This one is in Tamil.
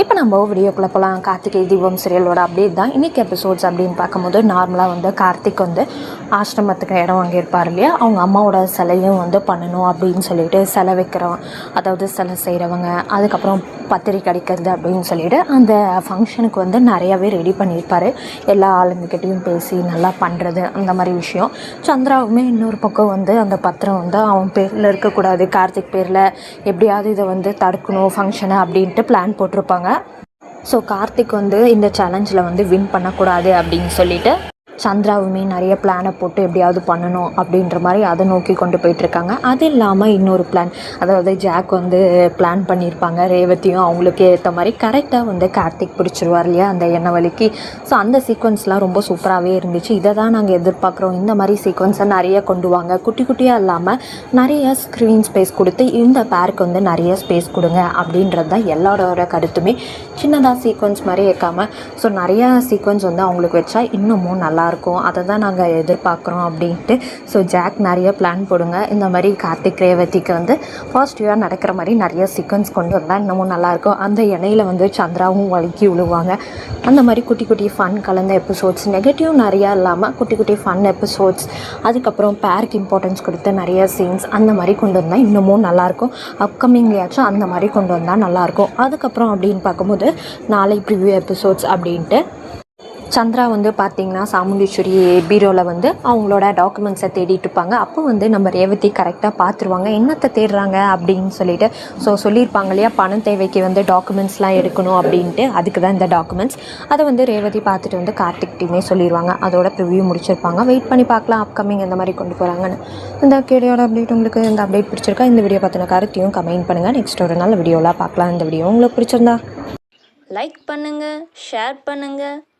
இப்போ நம்ம வீடியோக்குள்ளே போகலாம் கார்த்திகை தீபம் சீரியலோட அப்டேட் தான். இன்றைக்கி எபிசோட்ஸ் அப்படின்னு பார்க்கும்போது நார்மலாக வந்து கார்த்திக் வந்து ஆசிரமத்துக்கு இடம் வாங்கியிருப்பார் இல்லையா? அவங்க அம்மாவோட சிலையும் வந்து பண்ணணும் அப்படின்னு சொல்லிட்டு சிலை வைக்கிறவங்க அதாவது சிலை செய்கிறவங்க அதுக்கப்புறம் பத்திரிக்கை அடிக்கிறது அப்படின்னு சொல்லிட்டு அந்த ஃபங்க்ஷனுக்கு வந்து நிறையாவே ரெடி பண்ணியிருப்பார். எல்லா ஆளுங்கக்கிட்டேயும் பேசி நல்லா பண்ணுறது அந்த மாதிரி விஷயம். சந்திராவுமே இன்னொரு பக்கம் வந்து அந்த பத்திரம் வந்து அவன் பேரில் இருக்கக்கூடாது. கார்த்திக் பேரில் எப்படியாவது இதை வந்து தடுக்கணும் ஃபங்க்ஷனை அப்படின்ட்டு பிளான் போட்டிருப்பாங்க. ஸோ கார்த்திக் வந்து இந்த சேலஞ்சில் வந்து வின் பண்ணக்கூடாது அப்படின்னு சொல்லிட்டு சந்திராவுமே நிறைய பிளானை போட்டு எப்படியாவது பண்ணணும் அப்படின்ற மாதிரி அதை நோக்கி கொண்டு போயிட்டுருக்காங்க. அது இல்லாமல் இன்னொரு பிளான் அதாவது ஜாக் வந்து பிளான் பண்ணியிருப்பாங்க ரேவதியும் அவங்களுக்கு ஏற்ற மாதிரி. கரெக்டாக வந்து கார்த்திக் பிடிச்சிருவார் இல்லையா அந்த எண்ணெய் வலிக்கு ஸோ அந்த சீக்வன்ஸ்லாம் ரொம்ப சூப்பராகவே இருந்துச்சு. இதை தான் நாங்கள் எதிர்பார்க்குறோம். இந்த மாதிரி சீக்வன்ஸை நிறைய கொண்டு வாங்க. குட்டி குட்டியாக இல்லாமல் நிறைய ஸ்க்ரீன் ஸ்பேஸ் கொடுத்து இந்த பேருக்கு வந்து நிறைய ஸ்பேஸ் கொடுங்க அப்படின்றது தான் எல்லாரோட கருத்துமே. சின்னதாக சீக்வன்ஸ் மாதிரி ஏற்காமல் ஸோ நிறையா சீக்வன்ஸ் வந்து அவங்களுக்கு வச்சா இன்னமும் நல்லாயிருக்கும் அதை தான் நாங்கள் எதிர்பார்க்குறோம் அப்படின்ட்டு. ஸோ ஜாக் நிறைய பிளான் போடுங்க. இந்த மாதிரி கார்த்திக் ரேவதிக்கு வந்து பாசிட்டிவாக நடக்கிற மாதிரி நிறைய சீக்வன்ஸ் கொண்டு வந்தால் இன்னமும் நல்லாயிருக்கும் அந்த இணையில் வந்து சந்திராவும் வழுக்கி விழுவாங்க அந்த மாதிரி குட்டி குட்டி ஃபன் கலந்த எபிசோட்ஸ் நெகட்டிவ் நிறையா இல்லாமல் குட்டி குட்டி ஃபன் எபிசோட்ஸ் அதுக்கப்புறம் பேருக்கு இம்பார்ட்டன்ஸ் கொடுத்து நிறைய சீன்ஸ் அந்த மாதிரி கொண்டு வந்தால் இன்னமும் நல்லாயிருக்கும் அப்கமிங்லேயாச்சும் அந்த மாதிரி கொண்டு வந்தால் நல்லாயிருக்கும் அதுக்கப்புறம் அப்படின்னு பார்க்கும்போது நாளை ப்ரிவ்யூ எபிசோட்ஸ் அப்படின்ட்டு சந்திரா வந்து பார்த்தீங்கன்னா சாமுண்டீஸ்வரி பீரோவில் வந்து அவங்களோட டாக்குமெண்ட்ஸை தேடிட்டு இருப்பாங்க. அப்போ வந்து நம்ம ரேவதி கரெக்டாக பார்த்துருவாங்க என்னத்தை தேடுறாங்க அப்படின்னு சொல்லிட்டு ஸோ சொல்லியிருப்பாங்க இல்லையா? பணம் தேவைக்கு வந்து டாக்குமெண்ட்ஸ்லாம் எடுக்கணும் அப்படின்ட்டு. அதுக்கு தான் இந்த டாக்குமெண்ட்ஸ் அதை வந்து ரேவதி பார்த்துட்டு வந்து கார்த்திக்டையுமே சொல்லிடுவாங்க அதோட ப்ரிவியூ முடிச்சிருப்பாங்க. வெயிட் பண்ணி பார்க்கலாம் அப்கமிங் இந்த மாதிரி கொண்டு போகிறாங்கன்னு இந்த கேடியோட அப்டேட் உங்களுக்கு இந்த அப்டேட் பிடிச்சிருக்கா? இந்த வீடியோ பார்த்தின கருத்தையும் கமெண்ட் பண்ணுங்கள் நெக்ஸ்ட் ஒரு நாள் வீடியோலாம் பார்க்கலாம் இந்த வீடியோ உங்களுக்கு பிடிச்சிருந்தா. லைக் பண்ணுங்கள் ஷேர் பண்ணுங்கள்